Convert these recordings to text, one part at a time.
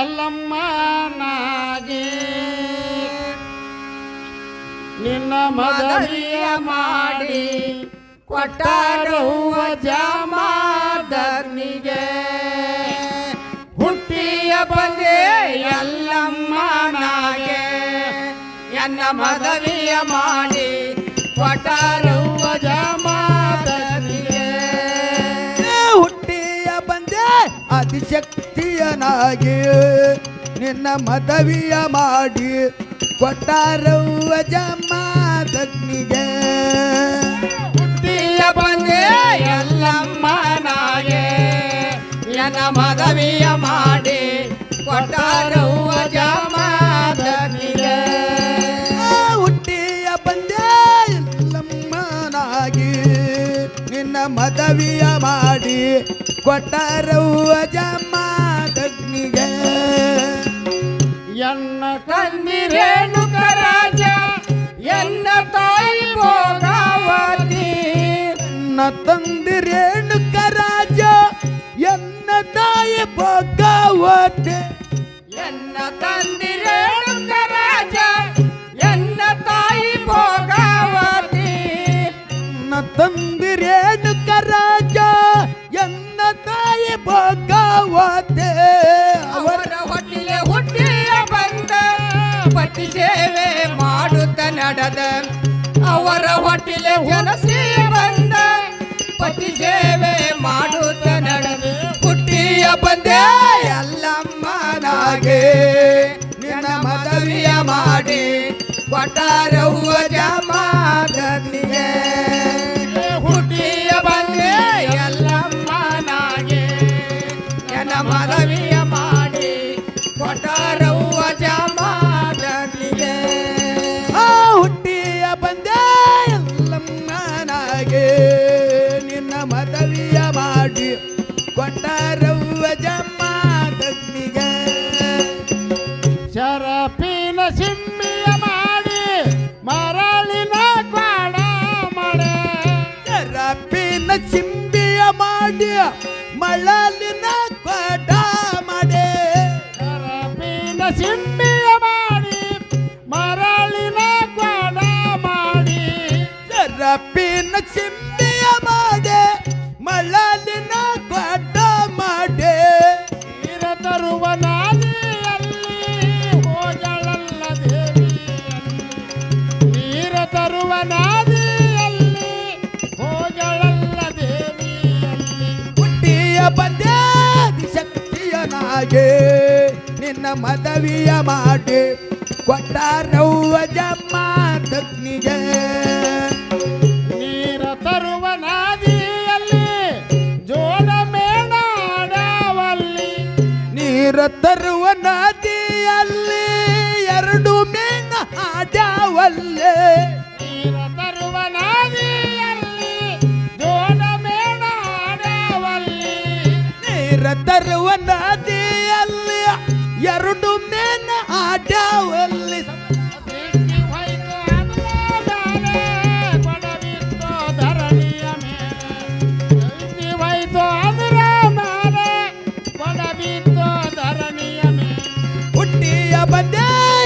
ಎಲ್ಲಮ್ಮನಾಗೆ ನಿನ್ನ ಮದವಿಯ ಮಾಡಿ ಕೊಟ್ಟಾರವ್ವ ಜಮಾದನಿಗೆ ಹುಟ್ಟಿಯ ಬಂದೆ ಎಲ್ಲಮ್ಮನಾಗೆ ಎನ್ನ ಮದವಿಯ ಮಾಡಿ ಕೊಟ್ಟಾರವ್ವ ಬಂದೆ ಆದಿಶಕ್ತಿಯನಾಗಿ ನಿನ್ನ ಮದವಿಯ ಮಾಡಿ ಕೊಟ್ಟಾರವ್ವ ಜಮಾದಗ್ನಿಗೆ ಹುಟ್ಟಿಯ ಬಂದೆ ಎಲ್ಲಮ್ಮನಾಗೆ ಎನ್ನ ಮದವಿಯ ಮದವಿಯ ಮಾಡಿ ಕೊಟ್ಟಾರವ್ವ ಜಮಾದಗ್ನಿಗೆ ಎನ್ನ ತಂದಿರೇಣುಕ ರಾಜ ಎನ್ನ ತಾಯಿ ಭೋಗಾವತಿ ನನ್ನ ತಂದಿರೇಣು ಕರಾಜ ಎನ್ನ ತಾಯಿ ಭೋಗವತೆ ಎನ್ನ ತಂದಿರೇಣುಕ ಕೊಟ್ಟಾರವ್ವ ಜಮಾದನಿಗೆ ಸಿಮ್ಮಿಯ ಮಾಡಿ ಮರಳಿನ ಕ್ವಾಡ ಮಾಡಿ. ರಪ್ಪಿನ ಚಿಂಬಿಯ ಮಾಡಿ ಮರಳಿನ ಕೊಡ ಮಾಡಿ. ನೀರ ತರುವ ನಾಲಿಯಲ್ಲಿ ಹೋಗಳಲ್ಲ ದೇವಿ ನೀರ ತರುವ ನಾದಿಯಲ್ಲಿ ಹೋಗಳಲ್ಲ ದೇವಿಯಲ್ಲಿ ಹುಟ್ಟಿಯ ಬಂದೆ ಶಕ್ತಿಯನಾಗೆ ನಿನ್ನ ಮದವಿಯ ಮಾಡಿ ಕೊಟ್ಟಾರವ್ವ ಜಮಾದಗ್ನಿಗೆ ನೀರ ತರುವ ನಾದಿಯಲ್ಲಿ ಜೋಡ ಮೇಣ ಆಡವಲ್ಲಿ ನೀರ ತರುವ ನಾದಿಯಲ್ಲಿ ಎರಡು ಮೇಣ ಆಡವಲ್ಲೇ ನೀರ ತರುವ ನಾದಿಯಲ್ಲಿ ಜೋಡ ಮೇಣ ಆಡವಲ್ಲಿ ನೀರ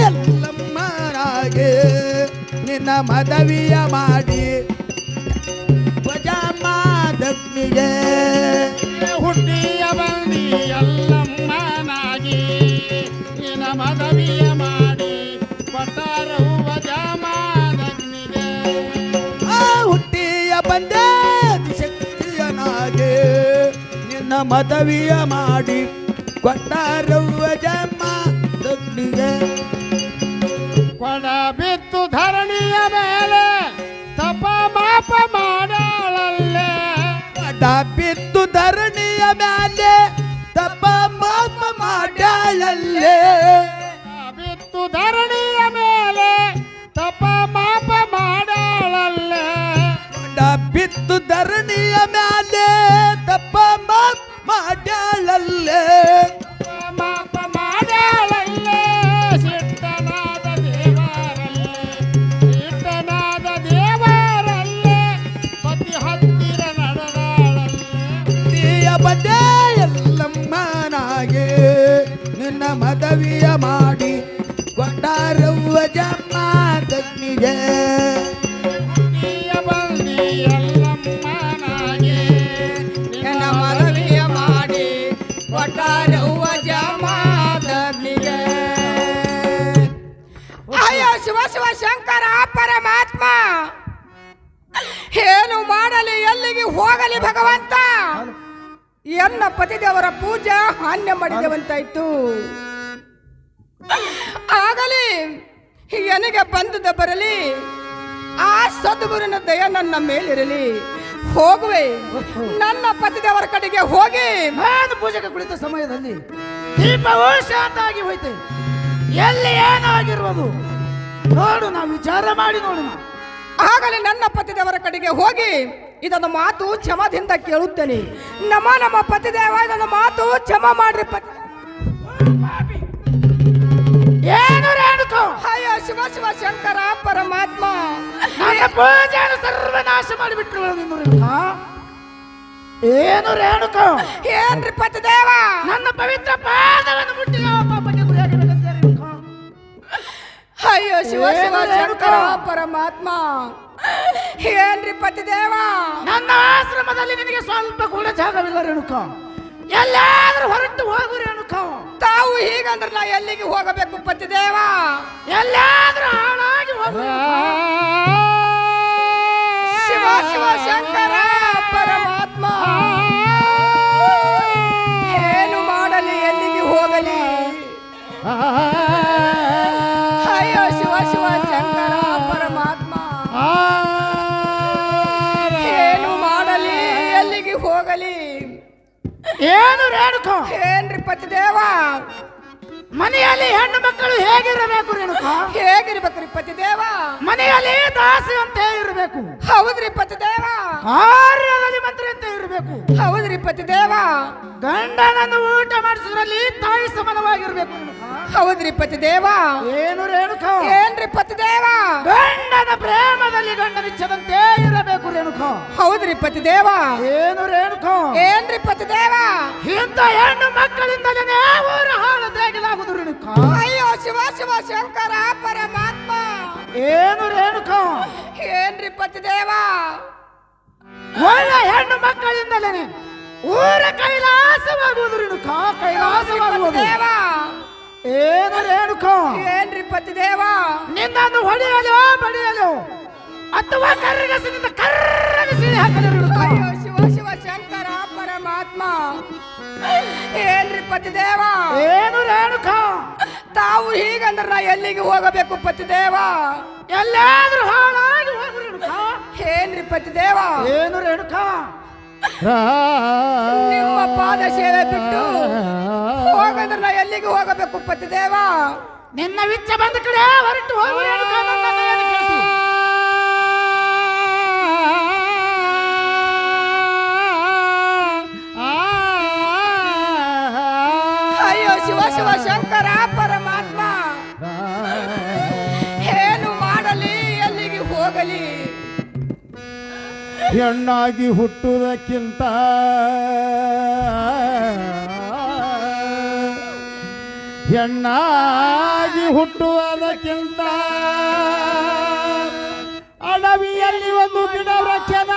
ಎಲ್ಲಮ್ಮನಾಗೆ ನಿನ್ನ ಮದವಿಯ ಮಾಡಿ. ಹುಟ್ಟಿಯ ಮದವಿಯ ಮಾಡಿ ಕೊಟ್ಟಾರವ್ವ ಜಮಾದಗ್ನಿಗೆ ಕೊಡ ಬಿತ್ತು ಧರಣಿಯ ಮೇಲೆ ತಪ ಮಾಪ ಮಾಡಾಳಲ್ಲೇ. ಕೊಡ ಬಿತ್ತು ಧರಣಿಯ ಮೇಲೆ ತಪ ಮಾಪ ಮಾಡಾಳಲ್ಲೇ. ಬಿತ್ತು ಧರಣಿಯ ಮೇಲೆ ತಪ ಮಾಪ ಮಾಡಾಳಲ್ಲೇ. ಕೊಡ ಬಿತ್ತು ಧರಣಿಯ ಮ್ಯಾಲೆ ಅಯ್ಯೋ, ಶಿವ ಶಿವ, ಶಂಕರ ಪರಮಾತ್ಮ. ಏನು ಮಾಡಲಿ, ಎಲ್ಲಿಗೆ ಹೋಗಲಿ ಭಗವಂತ? ಎನ್ನ ಪತಿದೇವರ ಪೂಜಾ ಹಾನ್ಯ ಮಾಡಿದವಂತಾಯ್ತು. ಆಗಲಿ, ಎನಗೆ ಬಂದದ ಬರಲಿ, ಆ ಸದ್ಗುರುನ ದಯ ನನ್ನ ಮೇಲಿರಲಿ. ಹೋಗುವೆ, ನನ್ನ ಪತಿದೇವರ ಕಡೆಗೆ ಹೋಗಿ. ಪೂಜೆಗೆ ಕುಳಿತ ಸಮಯದಲ್ಲಿ ದೀಪವು ಶಾಂತ ಆಗಿ ಹೋಯ್ತು. ಎಲ್ಲಿ ಏನಾಗಿರುವುದು ನೋಡು ನಾವು ವಿಚಾರ ಮಾಡಿ ನೋಡೋಣ ಆಗಲೇ ನನ್ನ ಪತಿದೇವರ ಕಡೆಗೆ ಹೋಗಿ ಇದೊಂದು ಮಾತು ಕ್ಷಮದಿಂದ ಕೇಳುತ್ತೇನೆ. ನಮ್ಮ ನಮ್ಮ ಪತಿದೇವ ಇದೊಂದು ಮಾತು ಕ್ಷಮ ಮಾಡ್ರಿ ಪತಿ. ಏನು ರೇಣುಕೋ ಅಯ್ಯೋ ಶಿವ ಶಿವ ಶಂಕರ ಪರಮಾತ್ಮ. ನನ್ನ ಪೂಜೆಯನ್ನು ಸರ್ವನಾಶ ಮಾಡಿಬಿಟ್ರು ರೇಣುಕ ಏನು ರೇಣುಕೋ ಏನ್ರಿ ಪತಿದೇವ? ನನ್ನ ಪವಿತ್ರ ಪಾದವನ್ನು ಮುಟ್ಟಿ ಅಯ್ಯೋ ಶಿವ ಶಿವ ಶಂಕರ? ಪರಮಾತ್ಮ. ಏನ್ರಿ ಪತಿದೇವ? ನನ್ನ ಆಶ್ರಮದಲ್ಲಿ ನಿನಗೆ ಸ್ವಲ್ಪ ಕೂಡ ಜಾಗವಿಲ್ಲ ರೇಣುಕ ಎಲ್ಲಾದ್ರೂ ಹೊರಟು ಹೋಗು ರೇಣುಕ ತಾವು ಹೀಗಂದ್ರೆ ನಾ ಎಲ್ಲಿಗೆ ಹೋಗಬೇಕು ಪತಿದೇವ? ಎಲ್ಲಾದ್ರೂ ಹಾಳಾಗಿ ಹೋಗು ಶಿವ ಶಿವ ಶಂಕರ ಶಿವ ಶಂಕರ ಪರಮಾತ್ಮ. ಏನು ಮಾಡಲಿ ಎಲ್ಲಿಗೆ ಹೋಗಲಿ. ಏನು ರೇಣುಕ? ಏನ್ರಿ ಪತಿದೇವ? ಮನೆಯಲ್ಲಿ ಹೆಣ್ಣು ಮಕ್ಕಳು ಹೇಗಿರಬೇಕು ರೇಣುಕ? ಹೇಗಿರ್ಬೇಕ್ರಿ ಪತಿದೇವ? ಮನೆಯಲ್ಲಿ ದಾಸಿ ಅಂತ ಇರಬೇಕು ಹೌದ್ರಿ ಪತಿದೇವ? ಕಾರ್ಯದಲ್ಲಿ ಮಂತ್ರಿ ಅಂತ ಇರಬೇಕು ಹೌದ್ರಿ ಪತಿದೇವ? ಗಂಡನನ್ನು ಊಟ ಮಾಡಿಸೋದ್ರಲ್ಲಿ ತಾಯಿ ಸಮಾನವಾಗಿರ್ಬೇಕು ಹೌದ್ರಿ ಪತಿದೇವ? ಏನು ರೇಣುಕ? ಏನ್ರಿ ಪತಿದೇವ? ಗಂಡನ ಪ್ರೇಮದಲ್ಲಿ ಗಂಡನಿಚ್ಚದಂತೆ ಇರಬೇಕು ರೇಣುಕ. ಹೌದ್ರಿ ಪತಿದೇವ? ಏನು ರೇಣುಕ? ಏನ್ರಿ ಪತಿದೇವ? ಇಂಥ ಹೆಣ್ಣು ಮಕ್ಕಳಿಂದಲೇ ಊರ ಹಾಳು ಅಯ್ಯೋ ಶಿವ ಶಿವ ಶಂಕರ ಪರಮಾತ್ಮ. ಏನು ರೇಣುಕ? ಏನ್ರಿ ಪತಿದೇವ? ಒಳ್ಳೆ ಹೆಣ್ಣು ಮಕ್ಕಳಿಂದಲೇ ಊರ ಕೈಲಾಸವಾಗುವುದು ರೇಣುಕ ಕೈಲಾಸವಾಗುವುದು. ದೇವ ಏನು ರೇಣುಕ? ಏನ್ರಿ ಪತಿದೇವ? ನಿನ್ನನ್ನು ಹೊಡೆಯಲು ಬಡಿಯಲು? ಅಥವಾ ಕರ್ರಗಸಿನಿಂದ ಕರ್ರಗಿಸಿ ಹಾಕಲು ರೇಣುಕ? ಅಯ್ಯೋ ಶಿವ ಶಿವ ಶಂಕರ ಪರಮಾತ್ಮ. ಏನ್ರಿ ಪತಿದೇವ? ಏನು ತಾವು ನಾ ಎಲ್ಲಿಗೆ ಹೋಗಬೇಕು ಪತಿದೇವ? ಎಲ್ಲಾದ್ರೂ ಹಾಳಾಗಿ ಹೋಗ್ರಿ ರೇಣುಕ. ಏನ್ರಿ ಪತಿದೇವ? ಏನು ರೇಣುಕ? ನಿಮ್ಮ ಪಾದ ಸೇವೆ ಬಿಟ್ಟು ಹೋಗಂದ್ರೆ ನಾ ಎಲ್ಲಿಗೆ ಹೋಗಬೇಕು ಪತಿದೇವ? ನಿನ್ನ ವಿಚ್ಚ ಬಂದ ಕಡೆ ಹೊರಟು ಹೋಗು ರೇಣುಕ ನನ್ನನ್ನು ಏನು ಕೇಳ್ತಿ? ಅಯ್ಯೋ ಶಿವ ಶಿವ ಶಂಕರ! ಹೆಣ್ಣಾಗಿ ಹುಟ್ಟುವುದಕ್ಕಿಂತ ಹೆಣ್ಣಾಗಿ ಹುಟ್ಟುವುದಕ್ಕಿಂತ ಅಡವಿಯಲ್ಲಿ ಒಂದು ಗಿಡ ವೃಕ್ಷನಾಗಿ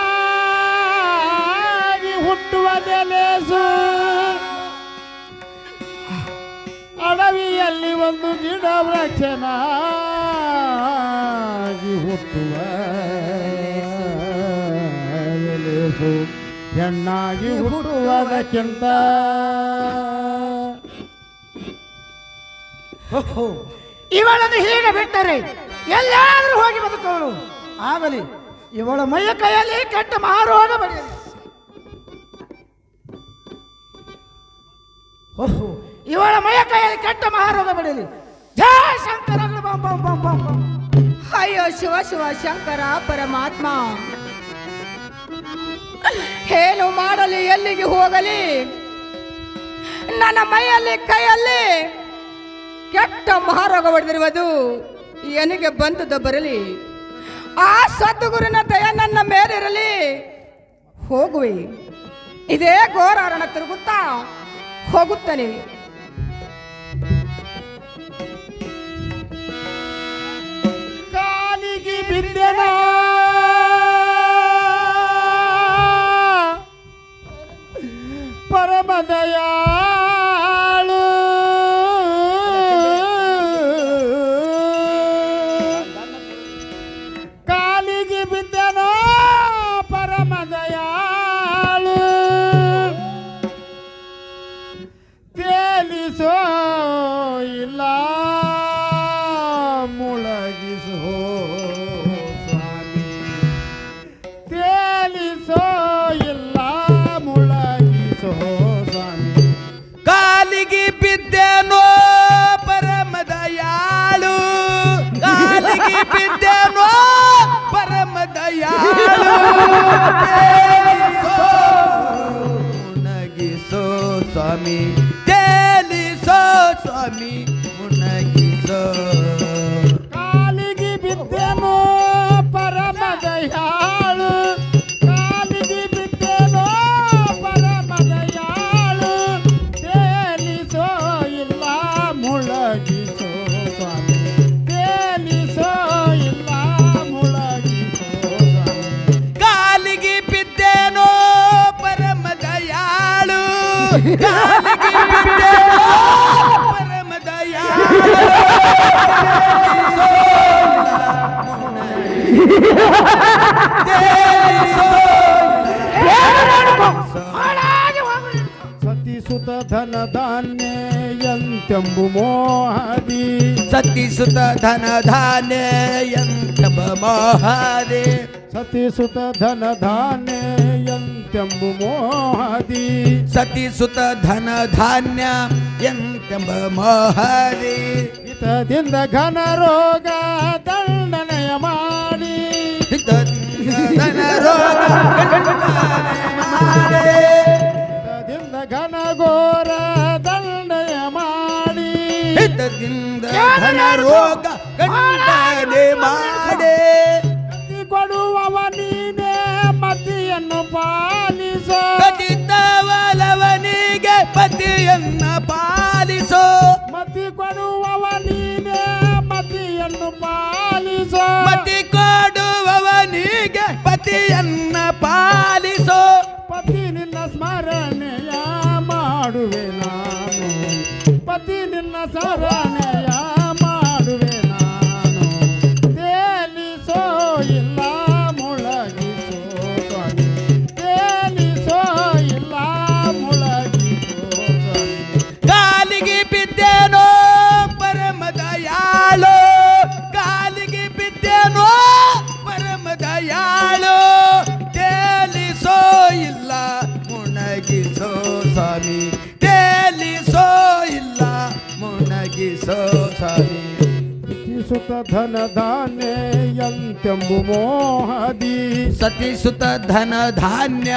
ಹುಟ್ಟುವುದೇ ಲೇಸು ಅಡವಿಯಲ್ಲಿ ಒಂದು ಗಿಡ ವೃಕ್ಷನಾಗಿ ಹುಟ್ಟುವ ಹೆಣ್ಣಾಗಿ ಹುಟ್ಟುವುದಕ್ಕಿಂತ ಇವಳನ್ನು ಹೀಗೆ ಬಿಟ್ಟರೆ ಎಲ್ಲಾದ್ರೂ ಹೋಗಿ ಬದುಕೋಳು ಆಗಲಿ ಇವಳ ಮೈಯ ಕೈಯಲ್ಲಿ ಕೆಟ್ಟ ಮಹಾರೋಗ ಬರೆಯಲಿ ಓಹೋ ಇವಳ ಮೈಯ ಕೈಯಲ್ಲಿ ಕೆಟ್ಟ ಮಹಾರೋಗ ಬರೆಯಲಿ ಜಯ ಶಂಕರ ಬಂ ಬಂ ಬಂ ಬಂ ಬಂ. ಅಯ್ಯೋ ಶಿವ ಶಿವ ಶಂಕರ ಪರಮಾತ್ಮ. ಏನು ಮಾಡಲಿ, ಎಲ್ಲಿಗೆ ಹೋಗಲಿ? ನನ್ನ ಮೈಯಲ್ಲಿ, ಕೈಯಲ್ಲಿ ಕೆಟ್ಟ ಮಹಾರೋಗ ಹೊಡೆದಿರುವುದು ಎನಿಗೆ ಬಂತದ ಬರಲಿ. ಆ ಸದ್ಗುರಿನ ದಯ ನನ್ನ ಮೇಲಿರಲಿ. ಹೋಗುವೆ. ಇದೇ ಘೋರಾರಣ ತಿರುಗುತ್ತಾ ಹೋಗುತ್ತಾನೆ. ಕಾಲಿಗೆ ಬಿದ್ದೆನಾ? ಮುಳಗಿಸೋ ಸ್ವಾಮಿ ಕಾಲಿಗೆ ಬಿದ್ದೇನೋ ಪರಮದಯಾಳು ಕಾಲಿಗೆ ಬಿದ್ದೇನೋ ಪರಮದಯಾಳು ತೇಲಿಸೋ, ಮುನಗಿಸೋ ಸ್ವಾಮಿ ಸತಿಸುತ ಧನ ಧಾನ್ಯ ಎಂತೆಂಬು ಮೋಹದಿ ಸತಿಸುತ ಧನ ಧಾನ್ಯ ಎಂತಬ ಮೋಹದೆ ಸತಿಸುತ ಧನ ಧಾನ್ಯ ಎಂತೆಂಬು ಮೋಹದಿ? ಸತಿಸುತ ಧನ ಧಾನ್ಯ ಎಂತೆಂಬ ಮೋಹದೆ? ಹಿತದಿಂದ ಘನ ರೋಗ ದಂಡನೆಯ ಮಾಡಿ. ಧನ ರೋಗ ಮಾಡೆ. ಹಿತದಿಂದ ಘನ ಘೋರ ದಂಡಯ ಮಾಡಿ. ಹಿತದಿಂದ ಧನ ರೋಗ ಗಂಡನೆ ಪತಿಯನ್ನ ಪಾಲಿಸೋ. ಪತಿ ನಿನ್ನ ಸ್ಮರಣೆಯ ಮಾಡುವೆ ನಾನು. ಪತಿ ನಿನ್ನ ಸ್ಮರಣೆಯ धन धान्य यन्त्यम्बुमोहादि सती सुत धन धान्य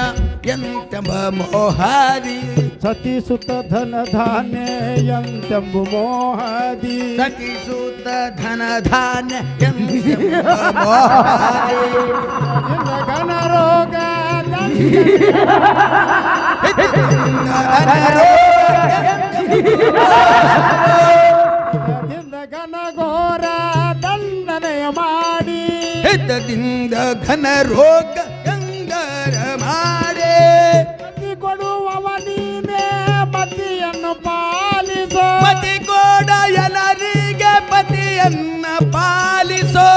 यन्त्यम्बमोहादि सती सुत धन धान्य यन्त्यम्बुमोहादि सती सुत धन धान्य घन घन रोग ಹಿತದಿಂದ ಘನ ರೋಗ ಗಂಗರ ಮಾಡೆ ಪತಿ ಕೊಡುವವ ನೀನೇ ಪತಿಯನ್ನು ಪಾಲಿಸೋ. ಮತಿ ಕೋಡ ಎಲ್ಲರಿಗೆ ಪತಿಯನ್ನ ಪಾಲಿಸೋ.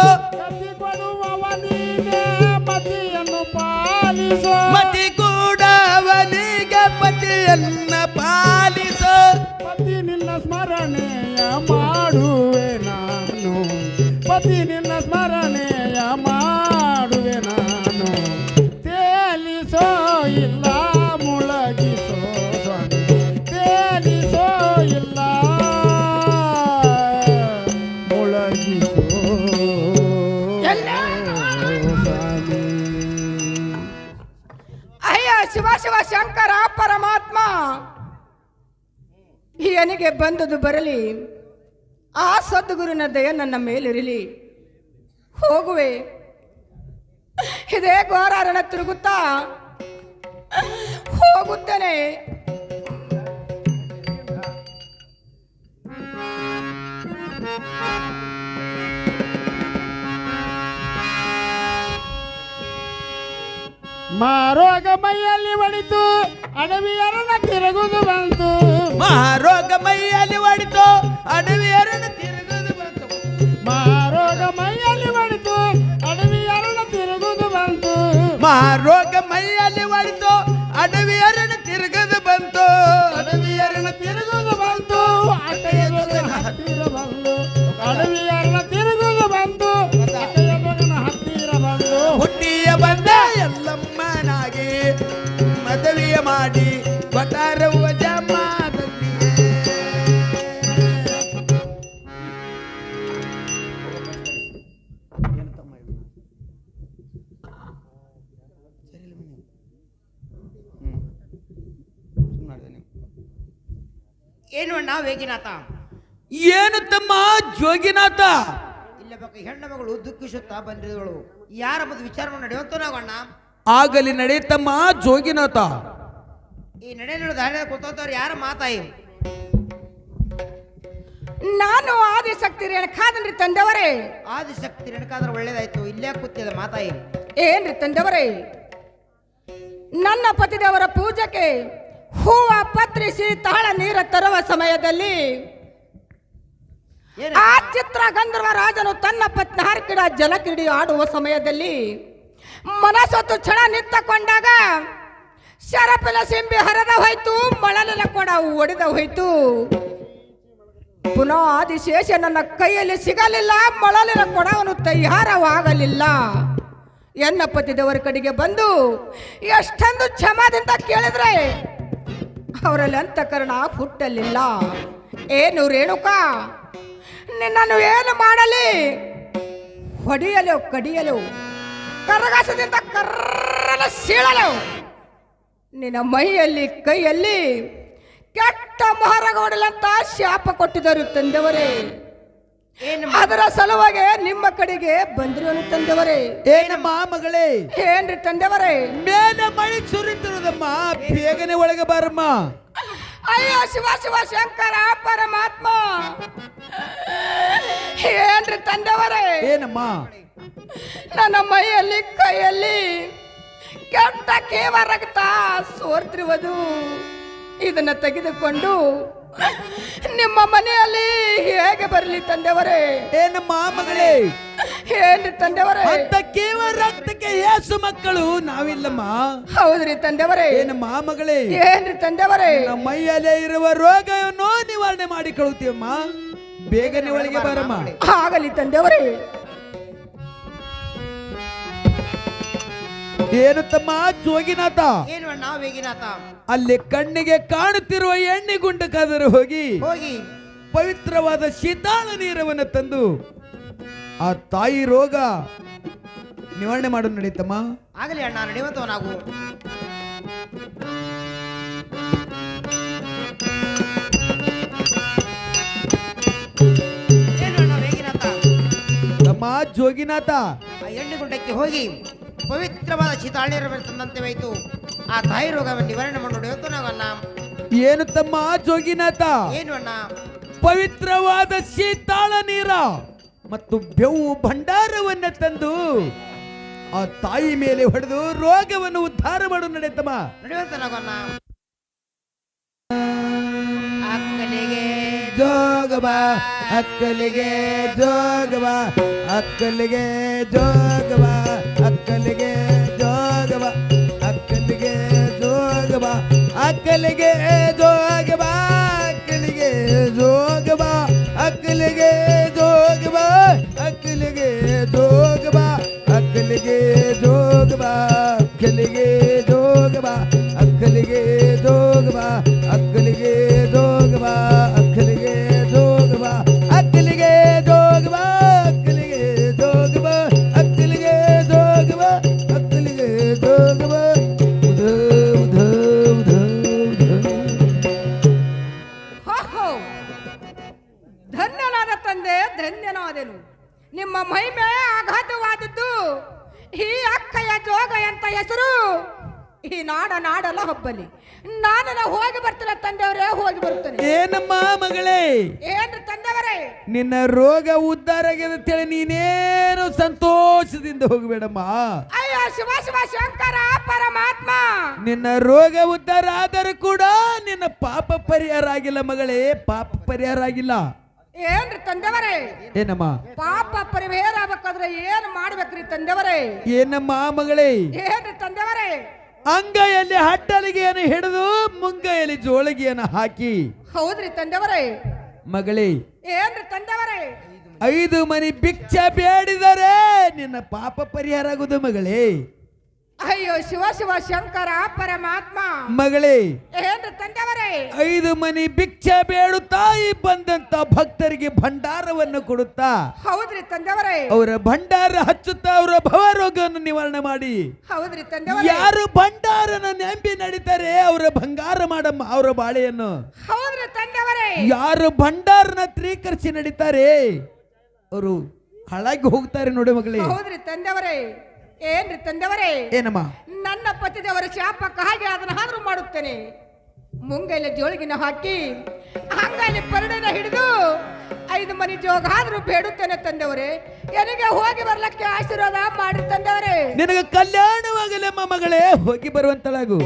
ಹಿಯನಿಗೆ ಬಂದದು ಬರಲಿ. ಆ ಸದ್ಗುರುನ ದಯ ನನ್ನ ಮೇಲಿರಲಿ. ಹೋಗುವೆ. ಇದೇ ಗೋರಾರಣ ತಿರುಗುತ್ತಾ. ಹೋಗುತ್ತೇನೆ. ಮಾರೋಗ ಮೈಯಲ್ಲಿ ಒಳಿತು ಅಡವಿಯರನ ತಿರುಗುದು ಬಂತು. ಮಹಾರೋಗ ಮೈಯಲ್ಲಿ ಒಡಿತು ಅಡವಿಯರನ ತಿರುಗುದು ಬಂತು. ಮಹಾರೋಗ ಮೈಯಲ್ಲಿ ಒಡಿತು ಅಡವಿಯರನ ತಿರುಗುದು ಬಂತು. ಮಹಾರೋಗ ಮೈ ಜೋಗಿನಾಥ ಇಲ್ಲ ಬೇಕು ಹೆಣ್ಣು ಮಗಳು ದುಃಖಿಸುತ್ತಾ ಬಂದಿರುವಳು ಯಾರ ಬಂದು ವಿಚಾರವನ್ನು ನಡೆಯುವಂತ ನಾವಣ್ಣ ಆಗಲಿ ನಡೆಯುತ್ತಮ್ಮ ತಮ್ಮ ಜೋಗಿನಾಥ. ಈ ನಡೆ ದಾರಿ ಕೂತವ್ರು ಯಾರ ಮಾತಾಯಿ? ನಾನು ಆದಿಶಕ್ತಿ ರೇಣಕಾದ್ರಿ ತಂದವರೇ ಆದಿಶಕ್ತಿ ರೇಣಕಾದ್ರ ಒಳ್ಳೇದಾಯ್ತು ಇಲ್ಲೇ ಕೂತಿದ ಮಾತಾಯಿ. ಏನ್ರಿ ತಂದವರೇ ನನ್ನ ಪತಿದೇವರ ಪೂಜೆಗೆ ಹೂವ ಪತ್ರಿಸಿ ತಾಳ ನೀರ ತರುವ ಸಮಯದಲ್ಲಿ ಆ ಚಿತ್ರ ಗಂಧರ್ವ ರಾಜನು ತನ್ನ ಪತ್ನಿ ಹಾರ್ಕಿಡ ಜಲಕ್ರೀಡೆ ಆಡುವ ಸಮಯದಲ್ಲಿ ಮನಸ್ಸೊತ್ತು ಕ್ಷಣ ನಿಂತಕೊಂಡಾಗ ಶರಪಿನ ಸಿಂಬಿ ಹರದ ಹೋಯ್ತು, ಮಳಲಿನ ಕೊಡ ಒಡೆದ ಹೋಯ್ತು. ಪುನಃ ಆದಿಶೇಷ ನನ್ನ ಕೈಯಲ್ಲಿ ಸಿಗಲಿಲ್ಲ, ಮಳಲಿನ ಕೊಡವನು ತಯಾರವಾಗಲಿಲ್ಲ. ಎನ್ನ ಪತಿದವರ ಕಡೆಗೆ ಬಂದು ಎಷ್ಟೊಂದು ಕ್ಷಮದಿಂದ ಕೇಳಿದ್ರೆ ಅವರಲ್ಲಿ ಅಂತಕರಣ ಹುಟ್ಟಲಿಲ್ಲ. ಏನು ರೇಣುಕಾ? ನಿನ್ನನ್ನು ಏನು ಮಾಡಲಿ? ಹೊಡೆಯಲು ಕಡಿಯಲು ಕರಗಸದಿಂದ ಕರ್ರನ ಸೀಳಲು. ನಿನ್ನ ಮೈಯಲ್ಲಿ ಕೈಯಲ್ಲಿ ಕೆಟ್ಟ ಮೊಹರಗೊಡಲಂತ ಶಾಪ ಕೊಟ್ಟಿದ್ದರು ತಂದೆವರೇ ಏನು ಅದರ ಸಲುವಾಗಿ ನಿಮ್ಮ ಕಡೆಗೆ ಬಂದಿರೋನು ತಂದೆವರೇ ಏನಮ್ಮ ಮಗಳೇ? ಏನ್ರಿ ತಂದೆವರೇ ಮೇಲೆ ಮಳೆ ಸುರಿತಿರೋದಮ್ಮ ಬೇಗನೆ ಒಳಗೆ ಬಾರಮ್ಮ. ಅಯ್ಯೋ ಶಿವ ಶಿವ ಶಂಕರ ಪರಮಾತ್ಮ. ಏನ್ರಿ ತಂದವರೇ ಏನಮ್ಮ? ನನ್ನ ಮೈಯಲ್ಲಿ ಕೈಯಲ್ಲಿ ಕೆಟ್ಟ ಕೇವ ರಕ್ತ ಸೋರ್ತಿರುವುದು. ಇದನ್ನ ತೆಗೆದುಕೊಂಡು ನಿಮ್ಮ ಮನೆಯಲ್ಲಿ ಹೇಗೆ ಬರಲಿ ತಂದೆವರೇ ಏನಮ್ಮ ಮಗಳೇ? ಏನ್ರಿ ತಂದೆವರೇ ಅಂತ ಕೇವಲ ರಕ್ತಕ್ಕೆ ಯೇಸು ಮಕ್ಕಳು ನಾವಿಲ್ಲಮ್ಮ. ಹೌದ್ರಿ ತಂದೆವರೇ ಏನಮ್ಮ ಮಗಳೇ? ಏನ್ರಿ ತಂದೆವರೇ ನಮ್ಮ ಮೈಯಲ್ಲೇ ಇರುವ ರೋಗವನ್ನು ನಿವಾರಣೆ ಮಾಡಿ ಕಳುತ್ತೀವಮ್ಮ ಬೇಗನೆ ಒಳಗೆ ಬರಮ್ಮ. ಆಗಲಿ ತಂದೆವರೇ ಏನು ತಮ್ಮ ಜೋಗಿನಾಥ ಏನು ವೇಗಿನಾಥ ಅಲ್ಲಿ ಕಣ್ಣಿಗೆ ಕಾಣುತ್ತಿರುವ ಎಣ್ಣೆ ಗುಂಡಕ್ಕಾದರೂ ಹೋಗಿ ಹೋಗಿ. ಪವಿತ್ರವಾದ ಶೀತಾಳ ನೀರವನ್ನು ತಂದು ಆ ತಾಯಿ ರೋಗ ನಿವಾರಣೆ ಮಾಡು ನಡೀತಮ್ಮ? ಆಗಲಿ ಅಣ್ಣ ನಡೆಯುವಂತವ ನಾವು ಏನು ಅಣ್ಣ ವೇಗಿನಾಥ? ತಮ್ಮ ಜೋಗಿನಾಥ. ಆ ಎಣ್ಣೆ ಗುಂಡಕ್ಕೆ ಹೋಗಿ ಪವಿತ್ರವಾದ ಶೀತಾಳೀರ ತಂದಂತೆ ಹೋಯ್ತು. ಆ ತಾಯಿ ರೋಗವನ್ನು ನಿವಾರಣೆ ಮಾಡಿ ನಡೆಯುವಂತ ನಾವು ಅಣ್ಣ. ಏನು ತಮ್ಮ ಜೋಗಿನಾಥ? ಏನು ಅಣ್ಣ? ಪವಿತ್ರವಾದ ಶೀತಾಳ ನೀರ. ಮತ್ತು ಬೆವು ಭಂಡಾರವನ್ನು ತಂದು ಆ ತಾಯಿ ಮೇಲೆ ಹೊಡೆದು ರೋಗವನ್ನು ಉದ್ಧಾರ ಮಾಡು ನಡೆಯತ್ತಮ್ಮ ಅಕ್ಕಲಿಗೆ ಜೋಗವ. ಅಕ್ಕಲಿಗೆ ಜೋಗವ ಅಕ್ಕಲಿಗೆ ಜೋಗವ ಅಕ್ಕಲಿಗೆ ಜೋಗವ ಅಕ್ಕಲಿಗೆ ಜೋಗವ ಅಕ್ಕಲಿಗೆ ಜೋಗವ ಅಕ್ಕಲಿಗೆ ಜೋಗವ ಅಕ್ಕಲಿಗೆ जोगबा अखल गे जोगबा अखल गे जोगबा अखल गे ಅಯ್ಯೋ ಶಿವ ಶಿವ ಶಂಕರ ಪರಮಾತ್ಮ. ನಿನ್ನ ರೋಗ ಉದ್ಧಾರ ಆದರೂ ಕೂಡ ನಿನ್ನ ಪಾಪ ಪರಿಹಾರ ಆಗಿಲ್ಲ ಮಗಳೇ ಪಾಪ ಪರಿಹಾರ ಆಗಿಲ್ಲ ಏನ್ರಿ ತಂದೆವರೇ? ಏನಮ್ಮ? ಪಾಪ ಪರಿಹಾರ ಆಗ್ಬೇಕಾದ್ರೆ ಏನ್ ಮಾಡ್ಬೇಕ್ರಿ ತಂದೆವರೇ? ಏನಮ್ಮ ಮಗಳೇ? ಏನ್ರಿ ತಂದೆವರೇ? ಅಂಗೈಯಲ್ಲಿ ಹಟ್ಟಲಿಗೆಯನ್ನು ಹಿಡಿದು ಮುಂಗೈಯಲ್ಲಿ ಜೋಳಿಗೆಯನ್ನು ಹಾಕಿ. ಹೌದ್ರಿ ತಂದೆವರೇ. ಮಗಳೇ ಏನ್ರಿ ತಂದೆಯವರೇ ಐದು ಮನಿ ಭಿಕ್ಷ ಬೇಡಿದರೆ ನಿನ್ನ ಪಾಪ ಪರಿಹಾರ ಆಗುದು ಮಗಳೇ. ಅಯ್ಯೋ ಶಿವ ಶಿವ ಶಂಕರ ಪರಮಾತ್ಮ. ಮಗಳೇ ಏನ್ರಿ ಐದು ಮನಿ ಭಿಕ್ಷ ಬೇಡುತ್ತಾ ತಾಯಿ ಬಂದಂತ ಭಕ್ತರಿಗೆ ಭಂಡಾರವನ್ನು ಕೊಡುತ್ತಾ. ಹೌದ್ರಿ ತಂದವರೇ ಅವರ ಭಂಡಾರ ಹಚ್ಚುತ್ತಾ ಅವರ ಭವರೋಗವನ್ನು ನಿವಾರಣೆ ಮಾಡಿ. ಹೌದ್ರಿ ತಂದವರೇ ಯಾರು ಭಂಡಾರನ ನೆಂಬಿ ನಡೀತಾರೆ ಅವರ ಬಂಗಾರ ಮಾಡಮ್ಮ ಅವರ ಬಾಳೆಯನ್ನು. ಹೌದ್ರಿ ತಂದವರೇ ಯಾರು ಭಂಡಾರನ ತ್ರೀಕರಿಸಿ ನಡೀತಾರೆ? ಅವರು ಹಾಳಾಗಿ ಹೋಗ್ತಾರೆ ನೋಡಿ ಮಗಳೇ. ಹೌದ್ರಿ ತಂದೆವರೇ ಏನ್ರಿ ತಂದೆವರೇ ಏನಮ್ಮ? ನನ್ನ ಪತಿದೇವರ ಶಾಪಕ್ಕ ಹಾಗೆ ಅದನ್ನ ಹಾದ್ರು ಮಾಡುತ್ತೇನೆ. ಮುಂಗೈಲೆ ಜೋಳಿಗಿನ ಹಾಕಿ ಹಂಗಲ್ಲಿ ಪರಡನ ಹಿಡಿದು ಐದು ಮನಿ ಜೋಗ ಆದ್ರೂ ಬೇಡುತ್ತೇನೆ ತಂದೆಯವರೇ. ನನಗೆ ಹೋಗಿ ಬರ್ಲಕ್ಕೆ ಆಶೀರ್ವಾದ ಮಾಡಿ ತಂದೆಯವರೇ. ನಿನಗೆ ಕಲ್ಯಾಣವಾಗಲಮ್ಮ ಮಗಳೇ ಹೋಗಿ ಬರುವಂತಳಾಗು.